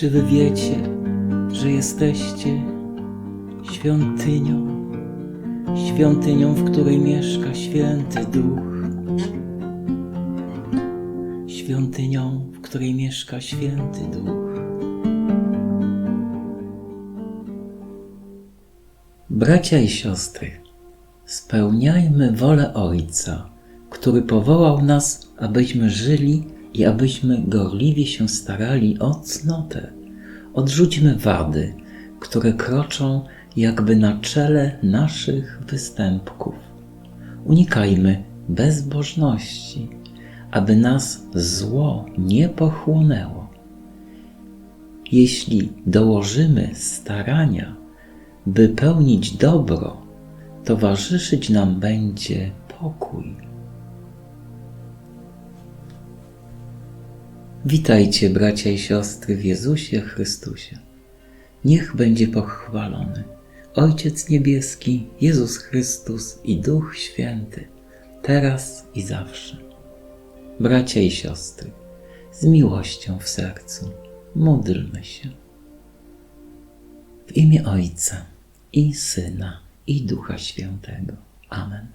Czy wy wiecie, że jesteście świątynią, świątynią, w której mieszka święty Duch? Świątynią, w której mieszka święty Duch. Bracia i siostry, spełniajmy wolę Ojca, który powołał nas, abyśmy żyli i abyśmy gorliwie się starali o cnotę. Odrzućmy wady, które kroczą jakby na czele naszych występków. Unikajmy bezbożności, aby nas zło nie pochłonęło. Jeśli dołożymy starania, by pełnić dobro, towarzyszyć nam będzie pokój. Witajcie, bracia i siostry, w Jezusie Chrystusie. Niech będzie pochwalony Ojciec Niebieski, Jezus Chrystus i Duch Święty, teraz i zawsze. Bracia i siostry, z miłością w sercu módlmy się. W imię Ojca i Syna i Ducha Świętego. Amen.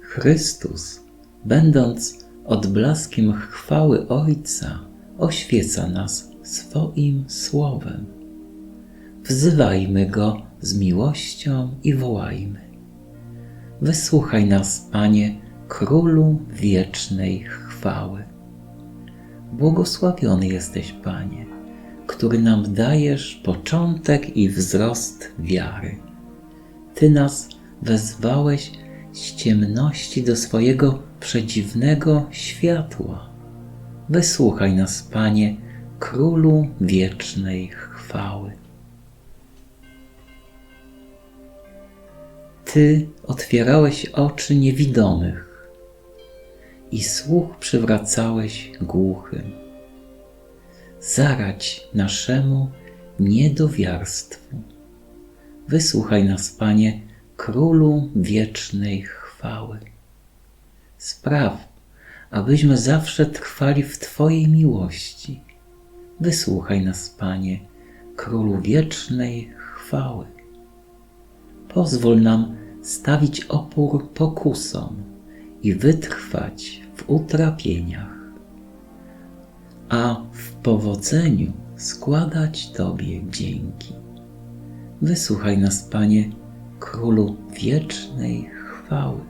Chrystus, będąc odblaskiem chwały Ojca, oświeca nas swoim słowem. Wzywajmy Go z miłością i wołajmy. Wysłuchaj nas, Panie, Królu wiecznej chwały. Błogosławiony jesteś, Panie, który nam dajesz początek i wzrost wiary. Ty nas wezwałeś z ciemności do swojego przedziwnego światła. Wysłuchaj nas, Panie, Królu wiecznej chwały. Ty otwierałeś oczy niewidomych i słuch przywracałeś głuchym. Zarać naszemu niedowiarstwu. Wysłuchaj nas, Panie, Królu wiecznej chwały. Spraw, abyśmy zawsze trwali w Twojej miłości. Wysłuchaj nas, Panie, Królu wiecznej chwały. Pozwól nam stawić opór pokusom i wytrwać w utrapieniach, a w powodzeniu składać Tobie dzięki. Wysłuchaj nas, Panie, Królu wiecznej chwały.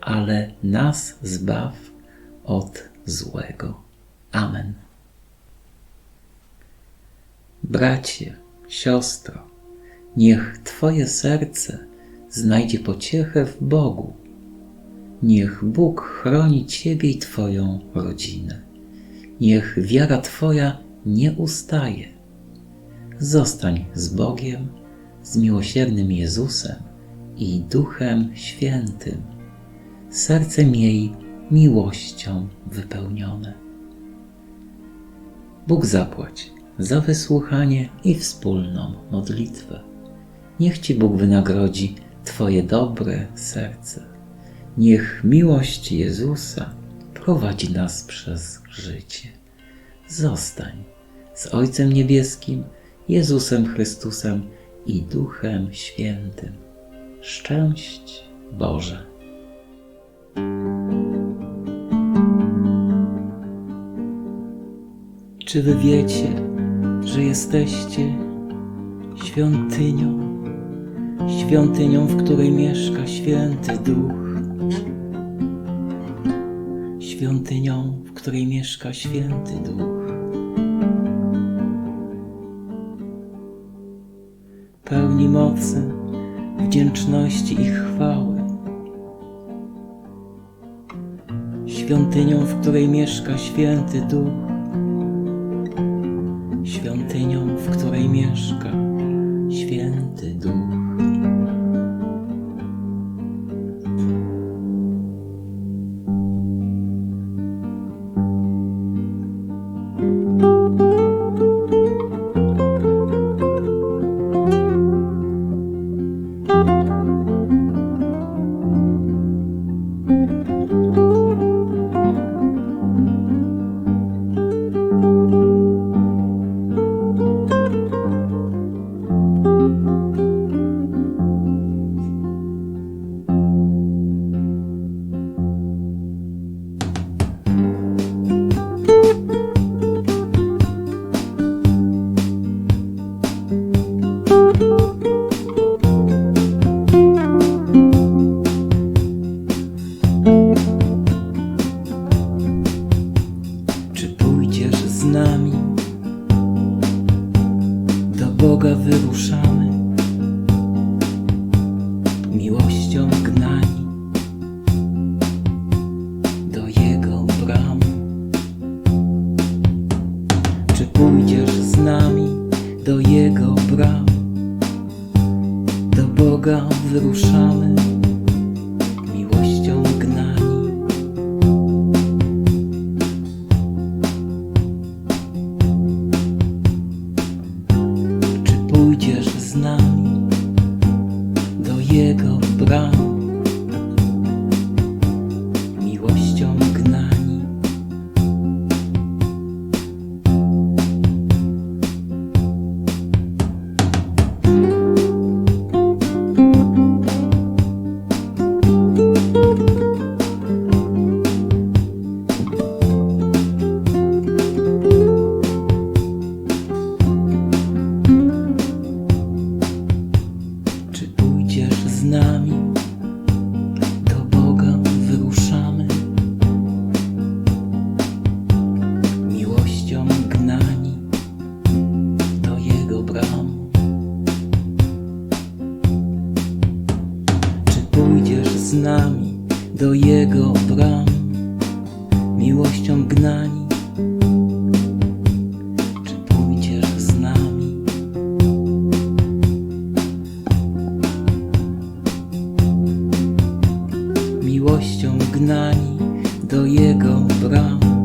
ale nas zbaw od złego. Amen. Bracie, siostro, niech Twoje serce znajdzie pociechę w Bogu. Niech Bóg chroni Ciebie i Twoją rodzinę. Niech wiara Twoja nie ustaje. Zostań z Bogiem, z miłosiernym Jezusem i Duchem Świętym. Serce miej miłością wypełnione. Bóg zapłać za wysłuchanie i wspólną modlitwę. Niech Ci Bóg wynagrodzi Twoje dobre serce. Niech miłość Jezusa prowadzi nas przez życie. Zostań z Ojcem Niebieskim, Jezusem Chrystusem i Duchem Świętym. Szczęść Boże. Czy wy wiecie, że jesteście świątynią, świątynią, w której mieszka święty Duch? Świątynią, w której mieszka święty Duch. Pełni mocy, wdzięczności i chwały. Świątynią, w której mieszka święty Duch книжка. Boga wyruszamy miłością gnani do Jego bram. Czy pójdziesz z nami do Jego bram? Do Boga wyruszamy. Bram? Miłością gnani. Czy pójdziesz z nami? miłością gnani do Jego bram.